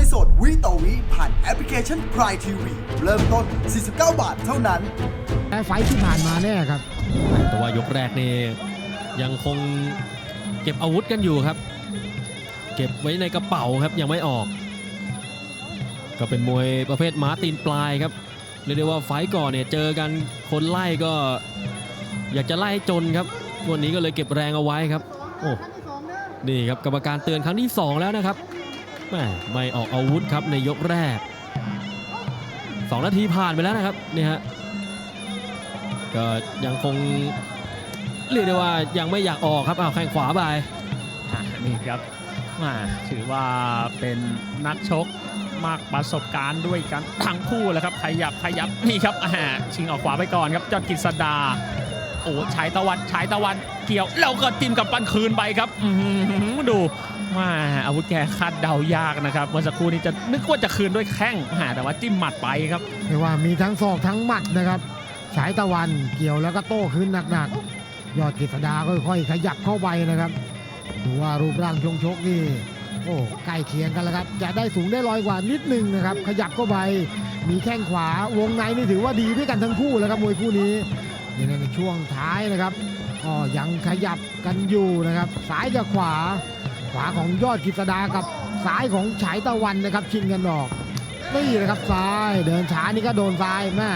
วยสดวิต่อวิผ่านแอปพลิเคชัน Prime TV เริ่มต้น 49 บาทเท่านั้นแต่ไฟท์ที่ผ่านมาแน่ครับ แต่ว่ายกแรกนี่ยังคงเก็บอาวุธกันอยู่ครับ เก็บไว้ในกระเป๋าครับยังไม่ออก ก็เป็นมวยประเภทม้าตีนปลายครับเรียกได้ว่าไฟต์ก่อนเนี่ยเจอกันคนไล่ก็ อยากจะไล่ให้จนครับวันนี้ก็เลยเก็บแรงเอาไว้ครับโอ้นี่ครับกรรมการเตือนครั้งที่สองแล้วนะครับ แม่ไม่ออกอาวุธครับในยกแรกสองนาทีผ่านไปแล้วนะครับนี่ฮะก็ยังคงเรียกได้ว่ายังไม่อยากออกครับเอาแข้งขวาไปนี่ครับมาถือว่าเป็นนักชกมากประสบการณ์ด้วยกันทั้งคู่แหละครับขยับขยับนี่ครับอ่าชิงออกขวาไปก่อนครับยอดกฤษดาโอ้ชายตะวันชายตะวันเกี่ยวแล้วก็จิ้มกับปันคืนไปครับดู มาอาวุธแกคาดเดายากนะครับเมื่อสักครู่นี้จะนึกว่าจะคืนด้วยแข้งแต่ว่าจิ้มหมัดไปครับเรียกว่ามีทั้งศอกทั้งหมัดนะครับฉายตะวันเกี่ยวแล้วก็โต้คืนหนักๆ ยอดกฤษดาค่อยๆขยับเข้าไปนะครับดูว่ารูปร่างชงชกนี่โอ้ใกล้เคียงกันแล้วครับจะได้สูงได้ลอยกว่านิดนึงนะครับ ขยับเข้าไปมีแข้งขวาวงในนี่ถือว่าดีด้วยกันทั้งคู่แล้วครับมวยคู่นี้ในช่วงท้ายนะครับก็ยังขยับกันอยู่นะครับซ้ายกับขวา ขวาของยอดกิษดากับซ้ายของฉายตะวันนะครับ ชิงกันออกนี่นะครับซ้ายเดินช้านี่ก็โดนซ้ายแม่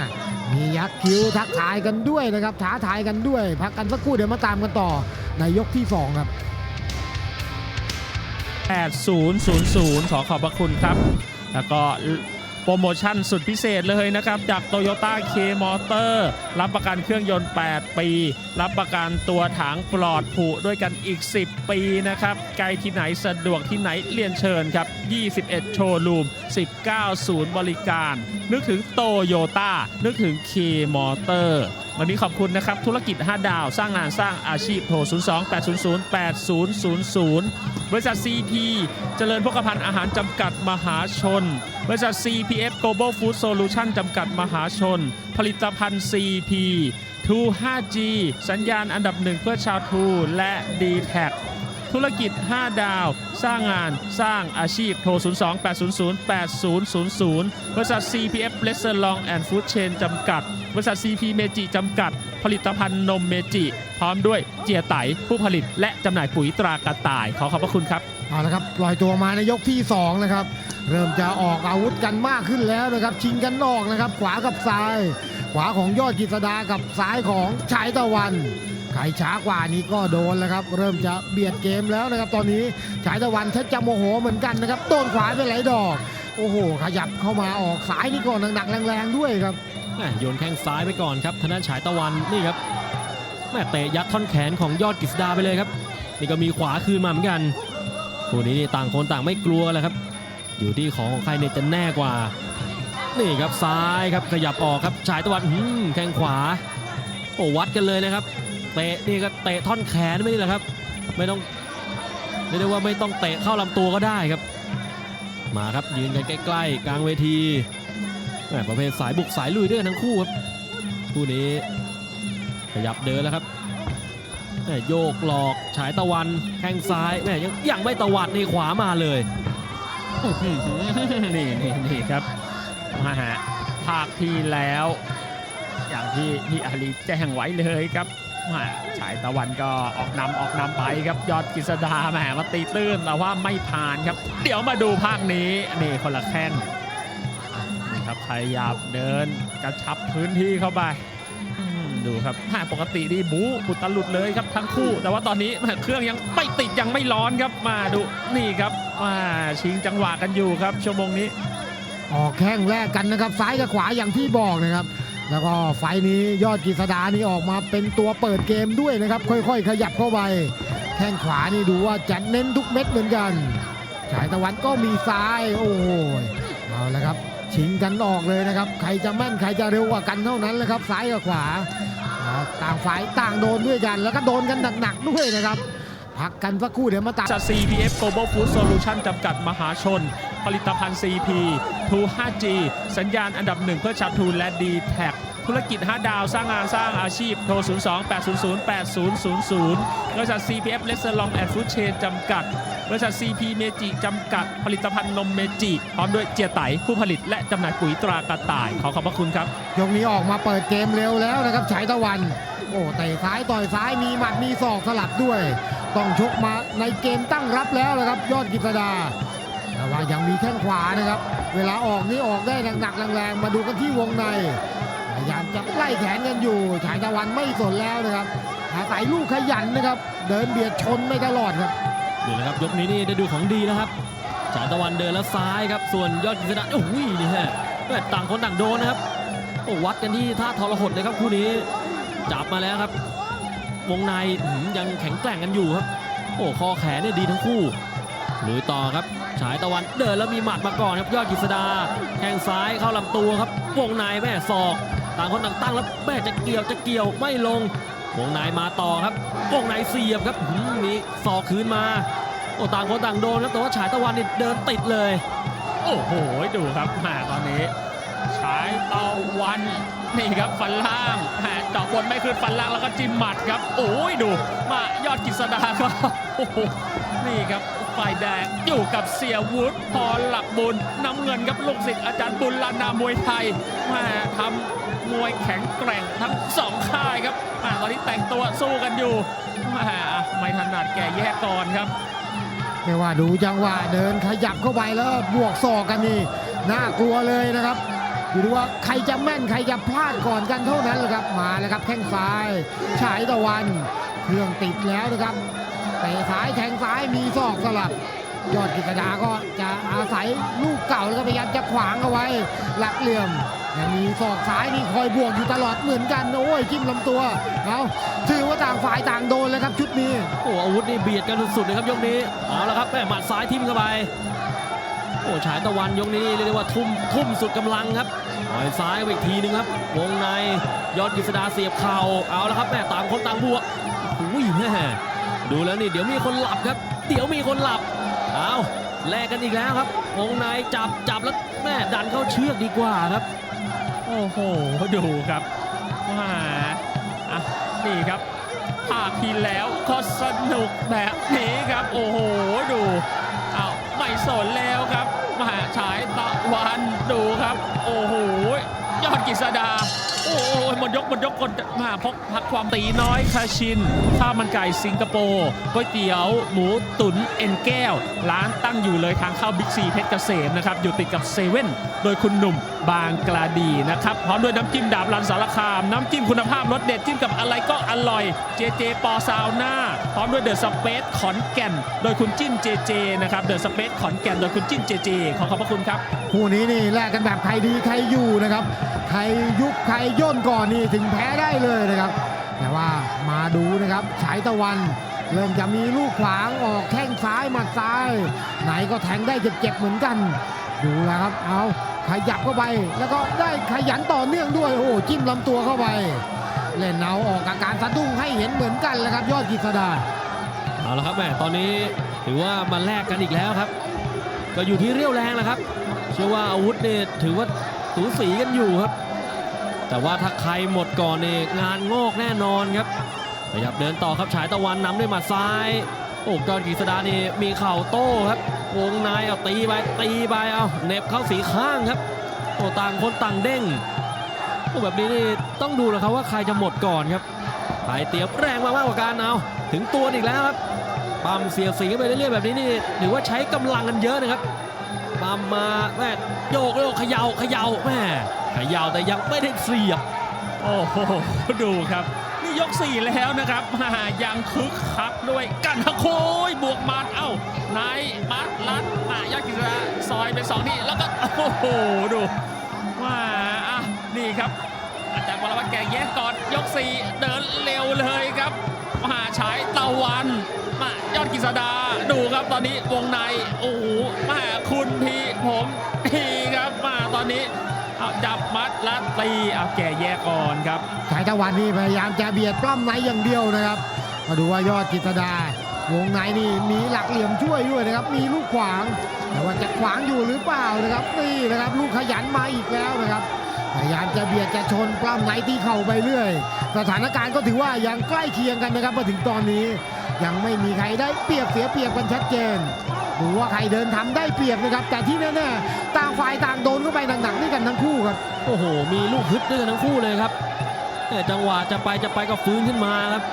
มียักคิ้วทักทายกันด้วยนะครับท้าทายกันด้วย พักกันสักครู่เดี๋ยวมาตามกันต่อในยกที่ 2 ครับ 8000 ขอขอบพระคุณครับ แล้วก็ โปรโมชั่นสุดพิเศษเลยนะครับ จากโตโยต้าเคมอเตอร์รับประกันเครื่องยนต์ 8 ปี รับประกันตัวถังปลอดผุด้วยกันอีก 10 ปีนะครับไกลที่ไหนสะดวกที่ไหนเรียนเชิญครับ 21 โชว์รูม 19 ศูนย์บริการ นึกถึงโตโยต้านึกถึงเคมอเตอร์ วันนี้ขอบคุณนะครับ ธุรกิจ 5 ดาว สร้างงานสร้างอาชีพโทร 02 800 8000 บริษัท CP เจริญพกพันธ์อาหารจำกัดมหาชน บริษัท CPF Global Food Solution จำกัดมหาชน ผลิตภัณฑ์ CP 2 5G สัญญาณอันดับหนึ่งเพื่อชาวทูและ d t แท ธุรกิจ 5 ดาว สร้างงานสร้างอาชีพโทร 02 800 8000 บริษัท CPF r e s t a u r a n t and Food Chain จำกัด บริษัท CP เมจิจำกัด ผลิตภัณฑ์นมเมจิ พร้อมด้วยเจียไตผู้ผลิต และจำหน่ายปุ๋ยตรากระต่าย ขอขอบพระคุณครับเอาละครับปล่อยตัวมาในยกที่2นะครับเริ่มจะออกอาวุธกันมากขึ้นแล้วนะครับชิงกันออกนะครับ ขวากับซ้าย ขวาของยอดกฤษดากับซ้ายของฉายตะวัน ใครช้ากว่านี้ก็โดนแล้วครับ เริ่มจะเบียดเกมแล้วนะครับ ตอนนี้ฉายตะวันแทบจะโมโหเหมือนกันนะครับโดนขวาไปหลายดอก โอ้โห ขยับเข้ามาออกซ้ายนี่ก่อนหนักๆแรงๆด้วยครับโยนแข้งซ้ายไปก่อนครับธนาฉายตะวันนี่ครับแม่เตะยัดท่อนแขนของยอดกฤษดาไปเลยครับ นี่ก็มีขวาคืนมาเหมือนกันคู่นี้ต่างคนต่างไม่กลัวแหละครับ อยู่ที่ของของใครเนี่ยจะแน่กว่านี่ครับซ้ายครับขยับออกครับฉายตะวันแข้งขวาโอ้วัดกันเลยนะครับ เตะนี่ก็เตะท่อนแขนไม่นี่แหละครับ ไม่ต้องเรียกได้ว่าไม่ต้องเตะเข้าลำตัวก็ได้ครับ มาครับยืนกันใกล้ๆ กลางเวทีแหมประเภทสายบุกสายลุยด้วยกันทั้งคู่ครับคู่นี้ขยับเดินแล้วครับแหมโยกหลอกฉายตะวันแข้งซ้ายแหม่ยังยังไม่ตะวัดในขวามาเลยนี่นี่นี่ครับมาฮะภาคที่แล้ว อย่างที่ที่อาลีแจ้งไว้เลยครับ ฉายตะวันก็ออกนำออกนำไปครับยอดกฤษดาแหมมาตีตื้นแต่ว่าไม่ผ่านครับ เดี๋ยวมาดูภาคนี้นี่คนละแข้งนี่ครับพยายามเดินกระชับพื้นที่เข้าไปดูครับแหมปกตินี่บู๊อุตลุดเลยครับทั้งคู่ แต่ว่าตอนนี้เครื่องยังไม่ติดยังไม่ร้อนครับมาดูนี่ครับมาชิงจังหวะกันอยู่ครับชั่วโมงนี้ ออกแข้งแรกกันนะครับซ้ายกับขวาอย่างที่บอกนะครับ แล้วก็ไฟนี้ยอดกฤษดานี่ออกมาเป็นตัวเปิดเกมด้วยนะครับ ค่อยๆ ขยับเข้าไปแข้งขวานี่ดูว่าจะเน้นทุกเม็ดเหมือนกันฉายตะวันก็มีซ้ายโอ้โหเอาละครับชิงกันออกเลยนะครับ ใครจะแม่นใครจะเร็วกว่ากันเท่านั้นแหละครับซ้ายกับขวาต่างฝ่ายต่างโดนด้วยกัน แล้วก็โดนกันหนักๆด้วยนะครับพักกันสักครู่เดี๋ยวมาตามจาก CPF Global Food Solution จำกัดมหาชน ผลิตภัณฑ์ CP 2 5G สัญญาณอันดับหนึ่งเพื่อชาวทูและ d t แทธุรกิจ 5 ดาว สร้างงานสร้างอาชีพ โทร 02 800 8000 บริษัท CPF Restaurant and Food Chain จำกัด บริษัท CP เมจิจำกัด ผลิตภัณฑ์นมเมจิ พร้อมด้วยเจียไตผู้ผลิตและจำหน่ายปุ๋ยตรากระต่าย ขอขอบพระคุณครับ ยกนี้ออกมาเปิดเกมเร็วแล้วนะครับฉายตะวัน โอ้เตะซ้ายต่อยซ้ายมีหมัดมีศอกสลับด้วย ต้องชกมาในเกมตั้งรับแล้วนะครับ ยอดกิษดาแต่ว่ายังมีแข้งขวานะครับ เวลาออกนี่ออกได้หนักๆแรงๆมาดูกันที่วงในพยายามจะไล่แขนกันอยู่ฉายตะวันไม่สนแล้วนะครับอาศัยลูกขยันนะครับ เดินเบียดชนไม่ตลอดครับนี่แหละครับยกนี้นี่ได้ดูของดีแล้วครับฉายตะวันเดินแล้วซ้ายครับ ส่วนยอดกฤษดาโอ้โหนี่ฮะแม่ต่างคนต่างโดนนะครับโอ้วัดกันที่ท่าทรหดเลยครับคู่นี้จับมาแล้วครับ วงในยังแข็งแกร่งกันอยู่ครับ โอ้คอแขนเนี่ยดีทั้งคู่ ลุยต่อครับฉายตะวันเดินแล้วมีหมัดมาก่อนครับยอดกฤษดาแข้งซ้ายเข้าลำตัวครับวงในแม่ศอก ต่างคนต่างตั้งแล้วแม่จะเกี่ยวจะเกี่ยวไม่ลงวงในมาต่อครับวงในเสียบครับอื้อหือมีศอกคืนมาโอ้ต่างคนต่างโดนครับแต่ว่าฉายตะวันนี่เดินติดเลย โอ้โหดูครับแหมตอนนี้ฉายตะวันนี่ครับฟันล่างแหมเจาะบนไม่ขึ้นฟันล่างแล้วก็จิ้มหมัดครับ โอ้ยดู มายอดกฤษดาก็โอ้โหนี่ครับ ฝ่ายแดงอยู่กับเสียวุฒิพรหลักบุญน้ำเงินครับลูกศิษย์อาจารย์บุญลานามวยไทยแหมทำมวยแข็งแกร่งทั้งสองค่ายครับแหมตอนนี้แต่งตัวสู้กันอยู่แหมไม่ถนัดแก่แยกก่อนครับไม่ว่าดูจังหวะเดินขยับเข้าไปแล้วบวกศอกกันนี่น่ากลัวเลยนะครับอยู่ที่ว่าใครจะแม่นใครจะพลาดก่อนกันเท่านั้นแหละครับมาแล้วครับแข้งซ้ายฉายตะวันเครื่องติดแล้วนะครับ เตะซ้ายแทงซ้ายมีศอกสลับ ยอดกิจดาก็จะอาศัยลูกเก่าแล้วก็พยายามจะขวางเอาไว้ หลักเหลี่ยมยังมีศอกซ้ายนี่คอยบวกอยู่ตลอดเหมือนกันโอ้ยจิ้มลำตัวเอาถือว่าต่างฝ่ายต่างโดนแล้วครับชุดนี้โอ้อาวุธนี่เบียดกันสุดๆเลยครับยกนี้เอาละครับแม่หมัดซ้ายทิ่มเข้าไปโอ้ฉายตะวันยกนี้เรียกได้ว่าทุ่มทุ่มสุดกำลังครับต่อยซ้ายไปอีกทีนึงครับ วงในยอดกฤษดาเสียบเข่าเอาละครับแม่ต่างคนต่างบวกอุ้ยแม่ ดูแล้วนี่เดี๋ยวมีคนหลับครับ เดี๋ยวมีคนหลับเอาแลกกันอีกแล้วครับวงในจับจับแล้วแม่ดันเข้าเชือกดีกว่าครับ โอ้โหดูครับว่าอะนี่ครับภาคที่แล้วก็สนุกแบบนี้ครับ โอ้โหดูเอาไม่สนแล้วครับมหาฉายตะวันดูครับ โอ้โหยอดกฤษดา หหมดยกหมดยกคนมาพกพักความตีน้อยคาชินข้าวมันไก่สิงคโปร์ก๋วยเตี๋ยว หมูตุ๋นเอ็นแก้ว ร้านตั้งอยู่เลยทางเข้าบิ๊กซีเพชรเกษมนะครับ อยู่ติดกับเซเว่นโดยคุณหนุ่มบางกลาดีนะครับ พร้อมด้วยน้ำจิ้มดาบรันสารคาม น้ำจิ้มคุณภาพรสเด็ดจิ้มกับอะไรก็อร่อยเจเจปอซาวน่าพร้อมด้วยเดอะสเปซขอนแก่น โดยคุณจิ้นเจเจนะครับเดอะสเปซขอนแก่นโดยคุณจิ้นเจเจขอขอบพระคุณครับคู่นี้นี่แลกกันแบบใครดีใครอยู่นะครับใครยุบใครยนก่อนนี่ถึงแพ้ได้เลยนะครับ แต่ว่ามาดูนะครับฉายตะวัน เริ่มจะมีลูกขวางออกแข้งซ้ายหมัดซ้าย ไหนก็แทงได้เจ็บๆเหมือนกัน ดูแล้วครับเอาขยับเข้าไป แล้วก็ได้ขยันต่อเนื่องด้วยโอ้จิ้มลำตัวเข้าไป เล่นเอาออกอาการสะดุ้งให้เห็นเหมือนกันแหละครับยอดกิษดาเอาละครับแม่ตอนนี้ถือว่ามาแลกกันอีกแล้วครับ ก็อยู่ที่เรี่ยวแรงแหละครับ เชื่อว่าอาวุธเนี่ยถือว่าสูสีกันอยู่ครับ แต่ว่าถ้าใครหมดก่อนนี่งานงอกแน่นอนครับขยับเดินต่อครับฉายตะวันนำด้วยหมัดซ้าย โอ้กอนกฤษดานี่มีเข่าโต้ครับ วงในเอาตีไปตีไปเอาเน็บเข้าสีข้างครับโอ้ต่างคนต่างเด้งโอ้แบบนี้นี่ต้องดูนะครับว่าใครจะหมดก่อนครับใครเตียมแรงมามากกว่ากันเอาถึงตัวอีกแล้วครับปั๊มเสียสีกันไปเรื่อยๆแบบนี้นี่ถือว่าใช้กำลังกันเยอะนะครับปั๊มมาแม่โยกโยกเขย่าเขย่าแม่ ขย่าแต่ยังไม่ได้เสียบ โอ้โห ดูครับ นี่ยก 4 แล้วนะครับมายังคึกคักด้วยกันทะโคยบวกมันเอ้านายมัดลัดมายอดกิราซอยเป็นสองที่แล้วก็โอ้โหดูว่าอะนี่ครับ อาจารย์วรวัตแกแยกก่อนยก 4 เดินเร็วเลยครับมหาฉายตะวันมายอดกิษดาดูครับตอนนี้วงในโอ้โหมาคุณทีผมทีครับมาตอนนี้ จับมัดลัดตีเอาแก่แยกก่อนครับฉายตะวันนี่พยายามจะเบียดปล้ำในอย่างเดียวนะครับ มาดูว่ายอดกิตดาวงในนี่มีหลักเหลี่ยมช่วยด้วยนะครับ มีลูกขวาง แต่ว่าจะขวางอยู่หรือเปล่านะครับนี่นะครับ ลูกขยันมาอีกแล้วนะครับพยายามจะเบียดจะชนปล้ำในที่เข่าไปเรื่อย สถานการณ์ก็ถือว่ายังใกล้เคียงกันนะครับมาถึงตอนนี้ ยังไม่มีใครได้เปรียบเสียเปรียบกันชัดเจนดูว่าใครเดินทำได้เปรียบนะครับ แต่ที่แน่ๆต่ ฝ่ายต่างโดนเข้าไปหนักๆด้วยกันทั้งคู่ครับ โอ้โห มีลูกฮึดด้วยกันทั้งคู่เลยครับแต่จังหวะจะไปจะไปก็ฟื้นขึ้นมาครับ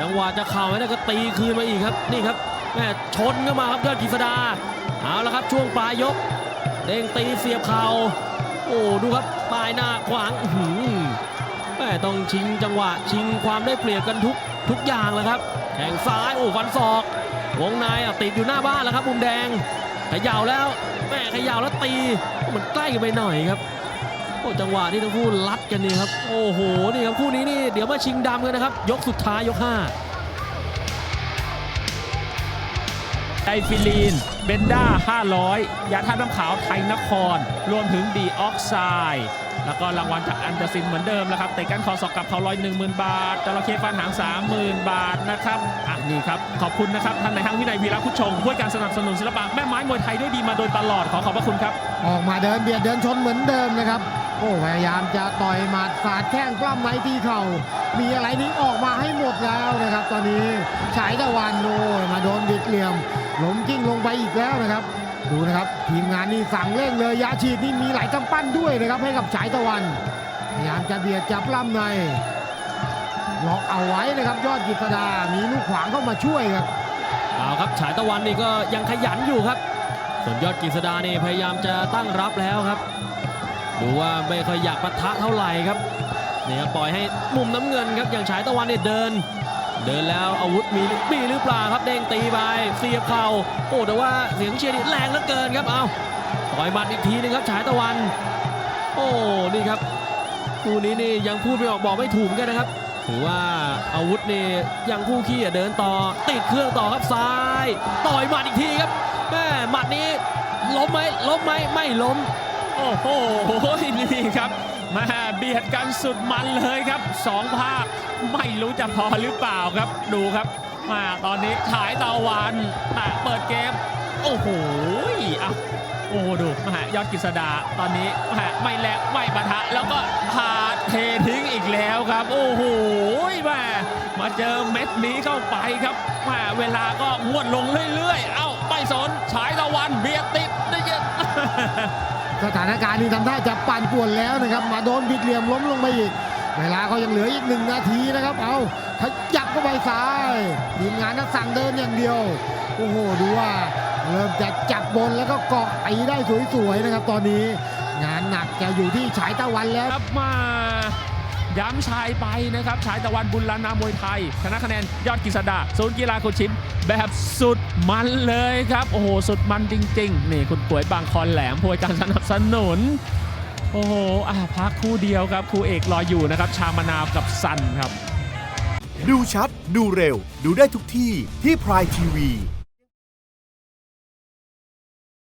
จังหวะจะเข่าไว้ได้ก็ตีคืนมาอีกครับ นี่ครับแม่ชนเข้ามาครับยอดกฤษดา เอาละครับช่วงปลายยก เด้งตีเสียบเข่า โอ้ดูครับปลายหน้าขวางแม่ต้องชิงจังหวะชิงความได้เปรียบกันทุกทุกอย่างแล้วครับ แข่งซ้ายโอ้ฟันศอก วงในติดอยู่หน้าบ้านแล้วครับมุมแดงขย่าแล้ว แม่ขยาวแล้วตีมันใกล้กันไปหน่อยครับโอ้จังหวะที่ทั้งคู่ลัดกันนี่ครับโอ้โหนี่ครับคู่นี้นี่เดี๋ยวมาชิงดำกันนะครับ ยกสุดท้ายยก5ไอฟิลีน เบนด้า 500 ยาท่าตุน้ำขาวไทยนคร รวมถึงดีออกไซด์แล้วก็รางวัลจากอันเดอร์ซินเหมือนเดิมแล้วครับเตะกันคอศอกกับเขาลอย10,000บาทจระเข้ฟันหาง30,000บาทนะครับอะนี่ครับ ขอบคุณนะครับท่านในายห้างวินัยวีระพุชชงผู้การสนับสนุนศิลปะแม่ไม้มวยไทยด้วยดีมาโดยตลอดขอขอบพระคุณครับ ออกมาเดินเบียดเดินชนเหมือนเดิมนะครับโอ้พยายามจะต่อยหมัดสาดแข้งปล้ำไม้ตีเข่า มีอะไรนี้ออกมาให้หมดแล้วนะครับ ตอนนี้ฉายตะวันโอ้ยมาโดนบิดเหลี่ยม ล้มกิ้งลงไปอีกแล้วนะครับ ดูนะครับ ทีมงานนี่สั่งเร่งเลยยาฉีดนี่มีหลายกำปั้นด้วยนะครับให้กับฉายตะวันพยายามจะเบียดจับล่ำในล็อกเอาไว้นะครับยอดกิษดา มีลูกขวางเข้ามาช่วยครับเอาครับฉายตะวันนี่ก็ยังขยันอยู่ครับ ส่วนยอดกฤษดานี่พยายามจะตั้งรับแล้วครับ ดูว่าไม่ค่อยอยากปะทะเท่าไหร่ครับเนี่ครับปล่อยให้มุมน้ำเงินครับอย่างฉายตะวันเนี่ยเดิน เดินแล้วอาวุธมีมีหรือเปล่าครับเด้งตีไปเสียบเข่าโอ้แต่ว่าเสียงเชียร์นี่แรงเหลือเกินครับเอาต่อยหมัดอีกทีหนึงครับฉายตะวัน โอ้นี่ครับคู่นี้นี่ยังพูดไม่ออกบอกไม่ถูกกันนะครับถือว่าอาวุธนี่ยังคู่ขี้เดินต่อ ติดเครื่องต่อครับซ้าย ต่อยหมัดอีกทีครับแม่หมัดนี้ล้มไหมล้มไหมไม่ล้ม โอ้โหนี่ครับ มาเบียดกันสุดมันเลยครับสองภาคไม่รู้จะพอหรือเปล่าครับดูครับ มาตอนนี้ฉายตะวันเปิดเกม โอ้โหอะโอ้ดูมหายอดกฤษดาตอนนี้มหาไม่แลกไม่ปะทะ แล้วก็พาเททิ้งอีกแล้วครับ โอ้โหมามาเจอเม็ดนี้เข้าไปครับมาเวลาก็งวดลงเรื่อยๆ เอ้าไม่สนฉายตะวันเบียดติดได้เยอะ สถานการณ์นี้ทำท่าจะปั่นป่วนแล้วนะครับ มาโดนบิดเหลี่ยมล้มลงไปอีก เวลาก็ยังเหลืออีกหนึ่งนาทีนะครับ เอาขยับเข้าไปซ้ายทีมงานนักสั่งเดินอย่างเดียว โอ้โห ดูว่าเริ่มจะจับบนแล้วก็เกาะตีได้สวยๆนะครับ ตอนนี้ งานหนักจะอยู่ที่ฉายตะวันแล้วครับมา ย้ำชายไปนะครับ ชายตะวันบุญลานามวยไทยชนะคะแนนยอดกฤษดาศูนย์กีฬาโคชิมแบบสุดมันเลยครับ โอ้โห สุดมันจริง ๆ นี่คุณก๋วยบางคอนแหลมพวยการสนับสนุน โอ้โหอะพักคู่เดียวครับคู่เอกรออยู่นะครับ ชามะนาวกับสันครับ ดูชัด ดูเร็ว ดูได้ทุกที่ที่พรายทีวี